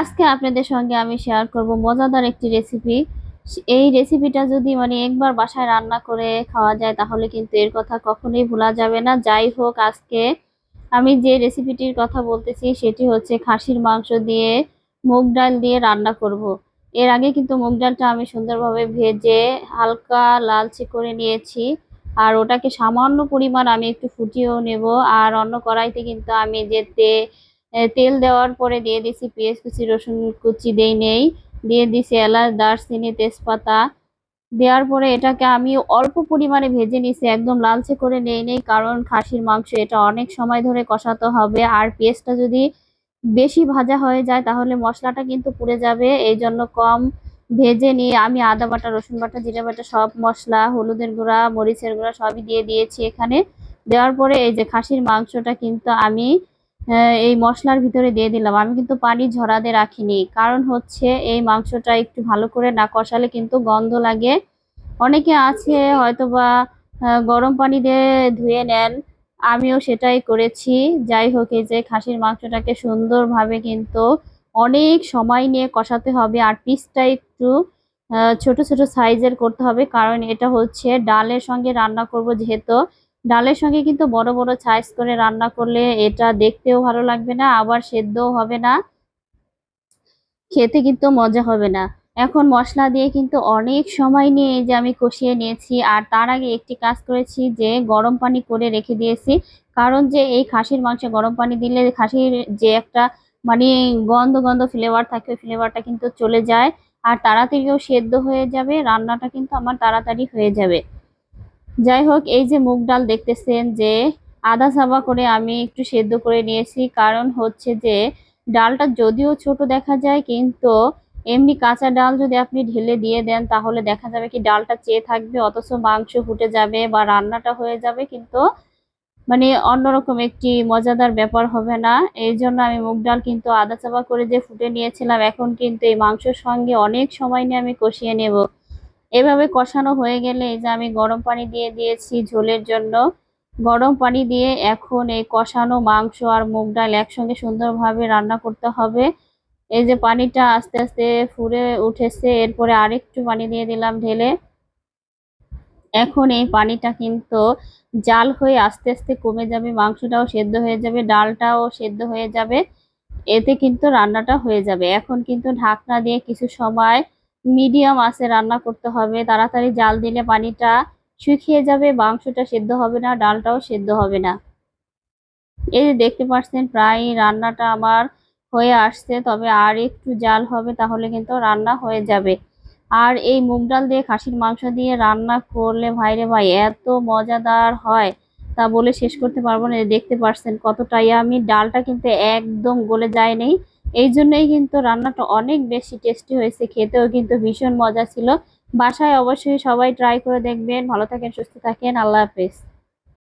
আজকে আপনাদের সঙ্গে আমি শেয়ার করব মজাদার একটি রেসিপি এই রেসিপিটা যদি মানে একবার বাসায় রান্না করে খাওয়া যায় তাহলে কিন্তু এর কথা কখনোই ভোলা যাবে না। যাই হোক আজকে আমি যে রেসিপিটির কথা বলতেছি সেটি হচ্ছে খাসির মাংস দিয়ে মুগ ডাল দিয়ে রান্না করব। এর আগে কিন্তু মুগ ডালটা আমি সুন্দরভাবে ভেজে হালকা লালচে করে নিয়েছি আর ওটাকে সামান্য পরিমাণ আমি একটু ফুটিয়েও নেব। আর অন্য কড়াইতে কিন্তু আমি যে তে এ, তেল দেওয়ার পরে দিয়ে দিছি পেঁয়াজ কুচি, রসুন কুচি, দেই নেই। দিয়ে দিছি এলাচ, দারচিনি, তেজপাতা। দেওয়ার পরে এটাকে আমি অল্প পরিমাণে ভেজে নিছি, একদম লালচে করে নেই নেই, কারণ খাসির মাংস এটা অনেক সময় ধরে কষাতে হবে। আর পেঁয়াজটা যদি বেশি ভাজা হয়ে যায়, তাহলে মশলাটা কিন্তু পুড়ে যাবে। এই জন্য কম ভেজে নিয়ে আমি আদা বাটা, রসুন বাটা, জিরা বাটা সব মশলা, হলুদের গুঁড়া, মরিচের গুঁড়া সবই দিয়ে দিয়েছি এখানে। দেওয়ার পরে এই যে খাসির মাংসটা কিন্তু আমি এই মশলার ভিতরে দিয়ে দিলাম। আমি কিন্তু পানি ঝরাতে রাখিনি। কারণ হচ্ছে এই মাংসটা একটু ভালো করে না কষালে কিন্তু গন্ধ লাগে। অনেকে আছে হয়তোবা আহ, গরম পানি দিয়ে ধুয়ে নেন। আমিও সেটাই করেছি। যাই হোক এই যে খাসির মাংসটাকে সুন্দরভাবে কিন্তু অনেক সময় নিয়ে কষাতে হবে। আর পিসটা একটু ছোট ছোট সাইজের করতে হবে। কারণ এটা হচ্ছে ডালের সঙ্গে রান্না করব যেহেতু। ডালের সঙ্গে কিন্তু বড় বড় সাইজ করে রান্না করলে এটা দেখতেও ভালো লাগবে না, আবার সেদ্ধও হবে না। খেতে কিন্তু মজা হবে না। এখন মশলা দিয়ে কিন্তু অনেক সময় নিয়ে যে আমি কষিয়ে নিয়েছি, আর তার আগে একটি কাজ করেছি যে গরম পানি করে রেখে দিয়েছি। কারণ যে এই খাসির মাংসে গরম পানি দিলে খাসির যে একটা মানে গন্ধ গন্ধ ফ্লেভার থাকে, ওই ফ্লেভারটা কিন্তু চলে যায়। আর তাড়াতাড়িও সেদ্ধ হয়ে যাবে, রান্নাটা কিন্তু আমার তাড়াতাড়ি হয়ে যাবে। যাই হোক এই যে মুগ ডাল দেখতেছেন যে আধা সাবা করে আমি একটু সেদ্ধ করে নিয়েছি। কারণ হচ্ছে যে ডালটা যদিও ছোট দেখা যায়, কিন্তু এমনি কাঁচা ডাল যদি আপনি ঢেলে দিয়ে দেন, তাহলে দেখা যাবে কি ডালটা চেয়ে থাকবে, অথচ মাংস ফুটে যাবে বা রান্নাটা হয়ে যাবে। কিন্তু মানে অন্যরকম একটি মজাদার ব্যাপার হবে না। এই জন্য আমি মুগ ডাল কিন্তু আধা চাপা করে যে ফুটে নিয়েছিলাম, এখন কিন্তু এই মাংসের সঙ্গে অনেক সময় নিয়ে আমি কষিয়ে নেব। এভাবে কষানো হয়ে গেলে এই যে আমি গরম পানি দিয়ে দিয়েছি ঝোলের জন্য। গরম পানি দিয়ে এখন এই কষানো মাংস আর মুগ ডাল একসঙ্গে সুন্দরভাবে রান্না করতে হবে। এই যে পানিটা আস্তে আস্তে ফুরে উঠেছে, এরপরে আরেকটু পানি দিয়ে দিলাম ঢেলে। এখন এই পানিটা কিন্তু জাল হয়ে আস্তে আস্তে কমে যাবে, মাংসটাও সেদ্ধ হয়ে যাবে, ডালটাও সেদ্ধ হয়ে যাবে। এতে কিন্তু রান্নাটা হয়ে যাবে। এখন কিন্তু ঢাকনা দিয়ে কিছু সময় মিডিয়াম আঁচে রান্না করতে হবে। তাড়াতাড়ি জাল দিলে পানিটা শুকিয়ে যাবে মাংসটা সেদ্ধ হবে না, ডালটাও সেদ্ধ হবে না। এই যে দেখতে পাচ্ছেন, প্রায় রান্নাটা আমার হয়ে আসছে, তবে আর একটু জাল হবে, তাহলে কিন্তু রান্না হয়ে যাবে। আর এই মুগ ডাল দিয়ে খাসির মাংস দিয়ে রান্না করলে ভাইরে ভাই, এত মজাদার হয়। তা বলে শেষ করতে পারব না। দেখতে পাচ্ছেন কতটাই আমি ডালটা কিন্তু একদম গলে যায়নি এই জন্যই কিন্তু রান্নাটা অনেক বেশি টেস্টি হয়েছে, খেতেও কিন্তু ভীষণ মজা ছিল। বাসায় অবশ্যই সবাই ট্রাই করে দেখবেন। ভালো থাকেন, সুস্থ থাকেন। আল্লাহ হাফেজ।